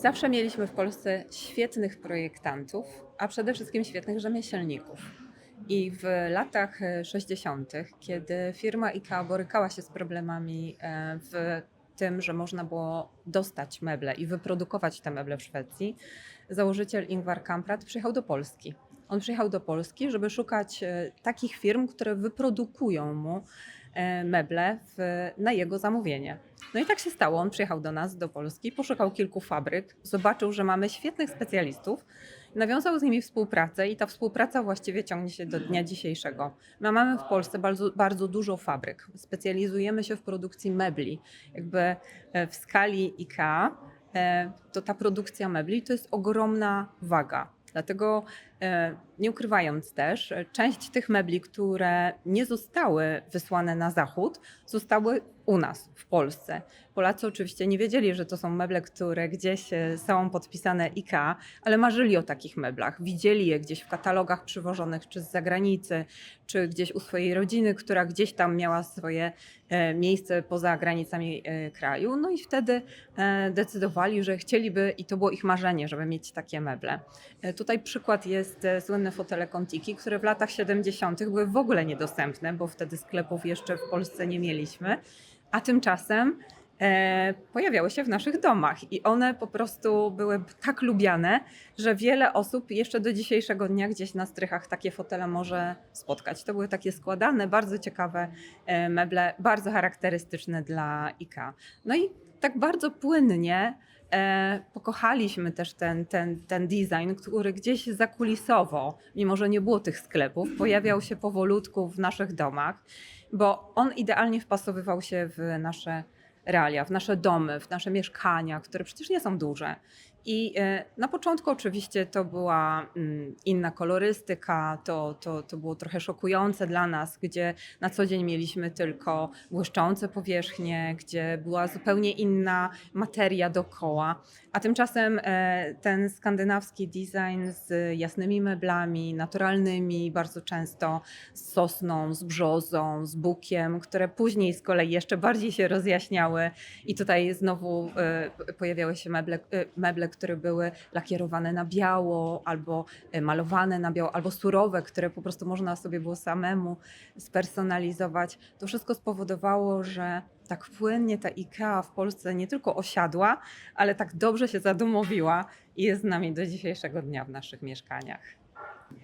Zawsze mieliśmy w Polsce świetnych projektantów, a przede wszystkim świetnych rzemieślników. I w latach e, 60., kiedy firma IKEA borykała się z problemami e, w tym, że można było dostać meble i wyprodukować te meble w Szwecji, założyciel Ingvar Kamprad przyjechał do Polski. On przyjechał do Polski, żeby szukać e, takich firm, które wyprodukują mu e, meble w, na jego zamówienie. No i tak się stało. On przyjechał do nas, do Polski, poszukał kilku fabryk, zobaczył, że mamy świetnych specjalistów, nawiązał z nimi współpracę i ta współpraca właściwie ciągnie się do dnia dzisiejszego. My mamy w Polsce bardzo, bardzo dużo fabryk. Specjalizujemy się w produkcji mebli. Jakby e, w skali IKEA e, to ta produkcja mebli to jest ogromna waga. Dlatego e, nie ukrywając też, e, część tych mebli, które nie zostały wysłane na zachód, zostały u nas w Polsce. Polacy oczywiście nie wiedzieli, że to są meble, które gdzieś e, są podpisane IKEA, ale marzyli o takich meblach. Widzieli je gdzieś w katalogach przywożonych, czy z zagranicy, czy gdzieś u swojej rodziny, która gdzieś tam miała swoje e, miejsce poza granicami kraju. No i wtedy decydowali, że chcieliby, i to było ich marzenie, żeby mieć takie meble. Tutaj przykład jest e, fotele Contiki, które w latach 70. były w ogóle niedostępne, bo wtedy sklepów jeszcze w Polsce nie mieliśmy, a tymczasem e, pojawiały się w naszych domach i one po prostu były tak lubiane, że wiele osób jeszcze do dzisiejszego dnia gdzieś na strychach takie fotele może spotkać. To były takie składane, bardzo ciekawe e, meble, bardzo charakterystyczne dla IKEA. No i tak bardzo płynnie e, pokochaliśmy też ten, ten, ten design, który gdzieś zakulisowo, mimo że nie było tych sklepów, pojawiał się powolutku w naszych domach, bo on idealnie wpasowywał się w nasze realia, w nasze domy, w nasze mieszkania, które przecież nie są duże. I e, na początku oczywiście to była mm, inna kolorystyka, to, to, to było trochę szokujące dla nas, gdzie na co dzień mieliśmy tylko błyszczące powierzchnie, gdzie była zupełnie inna materia dookoła. A tymczasem e, ten skandynawski design z jasnymi meblami, naturalnymi, bardzo często z sosną, z brzozą, z bukiem, które później z kolei jeszcze bardziej się rozjaśniały i tutaj znowu e, pojawiały się meble, e, meble, które były lakierowane na biało, albo e, malowane na biało, albo surowe, które po prostu można sobie było samemu spersonalizować. To wszystko spowodowało, że tak płynnie ta IKEA w Polsce nie tylko osiadła, ale tak dobrze się zadomowiła i jest z nami do dzisiejszego dnia w naszych mieszkaniach.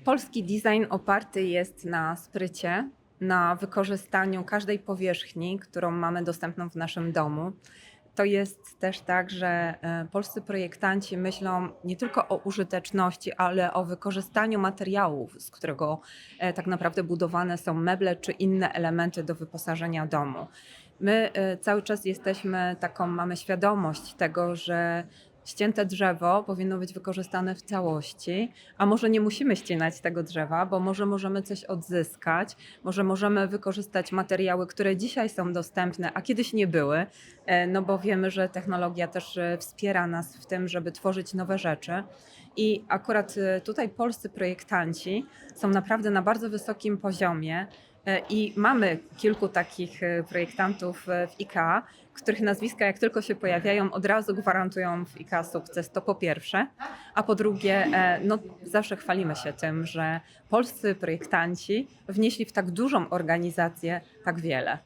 Polski design oparty jest na sprycie, na wykorzystaniu każdej powierzchni, którą mamy dostępną w naszym domu. To jest też tak, że e, polscy projektanci myślą nie tylko o użyteczności, ale o wykorzystaniu materiałów, z którego e, tak naprawdę budowane są meble czy inne elementy do wyposażenia domu. My e, cały czas jesteśmy taką, mamy świadomość tego, że ścięte drzewo powinno być wykorzystane w całości, a może nie musimy ścinać tego drzewa, bo może możemy coś odzyskać, może możemy wykorzystać materiały, które dzisiaj są dostępne, a kiedyś nie były, e, no bo wiemy, że technologia też e, wspiera nas w tym, żeby tworzyć nowe rzeczy. I akurat e, tutaj polscy projektanci są naprawdę na bardzo wysokim poziomie. E, I mamy kilku takich e, projektantów e, w IKEA, których nazwiska jak tylko się pojawiają, od razu gwarantują w IKEA sukces. To po pierwsze. A po drugie, no, zawsze chwalimy się tym, że polscy projektanci wnieśli w tak dużą organizację tak wiele.